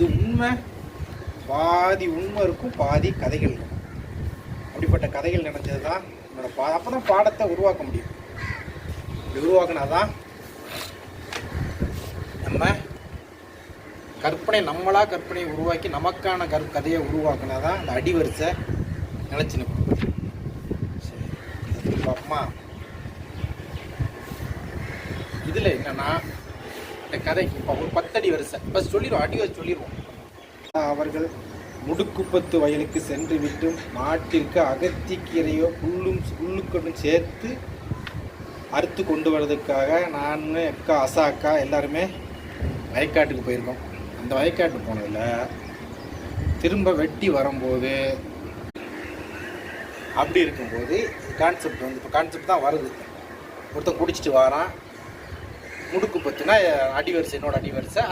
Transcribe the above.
அது உண்மை. பாதி உண்மை இருக்கும் பாதி கதைகள் இருக்கும். அப்படிப்பட்ட கதைகள் நினைச்சது தான் என்னோட பா அப்போ தான் பாடத்தை உருவாக்க முடியும். இப்படி உருவாக்குனாதான் நம்ம கற்பனை நம்மளாக கற்பனையை உருவாக்கி நமக்கான கற் கதையை உருவாக்குனா தான் அந்த அடிவரிசை நிலச்சி நிற்கும். சரி பார்ப்போமா? இதில் என்னென்னா இந்த கதைக்கு இப்போ ஒரு பத்தடி வரிசை. இப்போ சொல்லிடுவோம் அடி வச்சு சொல்லிடுவோம். அவர்கள் முடுக்குப்பத்து வயலுக்கு சென்று விட்டும் மாட்டிற்கு அகத்திக்கீரையோ புல்லும் புல்லுக்கொண்டும் சேர்த்து அறுத்து கொண்டு வர்றதுக்காக நான் அக்கா அசா அக்கா எல்லாருமே வயக்காட்டுக்கு போயிருக்கோம். அந்த வயக்காட்டு போனதில் திரும்ப வெட்டி வரும்போது அப்படி இருக்கும்போது கான்செப்ட் வந்து இப்போ கான்செப்ட் தான் வருது. ஒருத்தன் குடிச்சிட்டு வாரான் முடுக்கு பத்துனா அடிவரிசை என்னோட அடிவரிசை.